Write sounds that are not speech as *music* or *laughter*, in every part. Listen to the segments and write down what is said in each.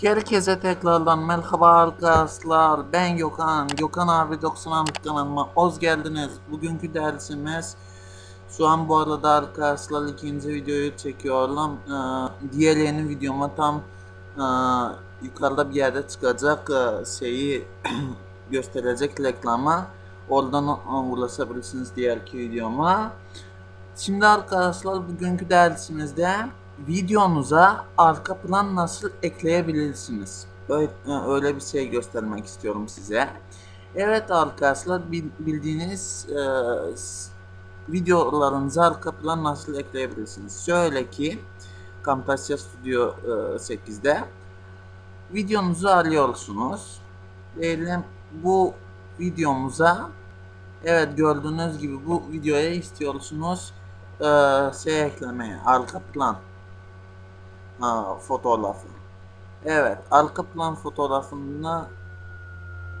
Herkese tekrardan merhaba arkadaşlar. Ben Gökhan. Gökhan abi 96 kanalıma hoş geldiniz. Bugünkü dersimiz şu an bu arada arkadaşlar ikinci videoyu çekiyorum. Ee, diğer yeni videoma tam e, yukarıda bir yerde çıkacak e, şeyi *clears throat* gösterecek reklama. Oradan ulaşabilirsiniz diğerki videoma. Şimdi arkadaşlar bugünkü dersimizde videonuza arka plan nasıl ekleyebilirsiniz? Öyle, öyle bir şey göstermek istiyorum size. Evet arkadaşlar bil- bildiğiniz e, videolarınıza arka plan nasıl ekleyebilirsiniz? Şöyle ki Camtasia Studio e, 8'de videonuzu arıyorsunuz. Diyelim bu videomuza Evet gördüğünüz gibi bu videoya istiyorsunuz eee şey eklemeye arka plan ha, fotoğrafı. Evet arka plan fotoğrafını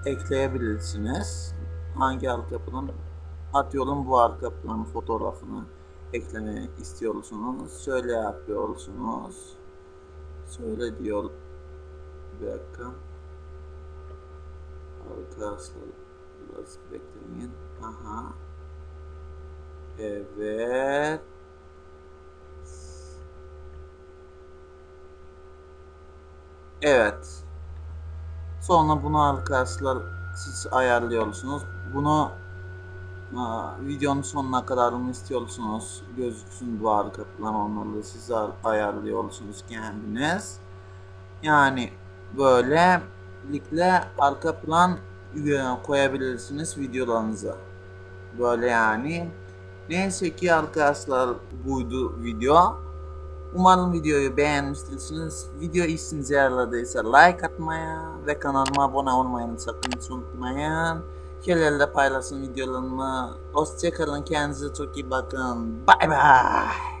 ekleyebilirsiniz. Hangi arka plan? Atıyorum bu arka plan fotoğrafını eklemeyi istiyorsunuz. Şöyle yapıyorsunuz. Şöyle diyor. Bir dakika. Arkadaşlar biraz bekleyin. Aha. Evet. Evet. Sonra bunu arkadaşlar siz ayarlıyorsunuz. Bunu aa, videonun sonuna kadar mı istiyorsunuz? Gözüksün bu arka plan onları siz ay- ayarlıyorsunuz kendiniz. Yani böyle likle arka plan e, koyabilirsiniz videolarınıza. Böyle yani. Neyse ki arkadaşlar buydu video. Umarım videoyu beğenmiştirsiniz. Video işinize yaradıysa like atmaya ve kanalıma abone olmayı sakın unutmayın. Şeylerle paylaşın videolarımı. Hoşçakalın kendinize çok iyi bakın. Bay bay.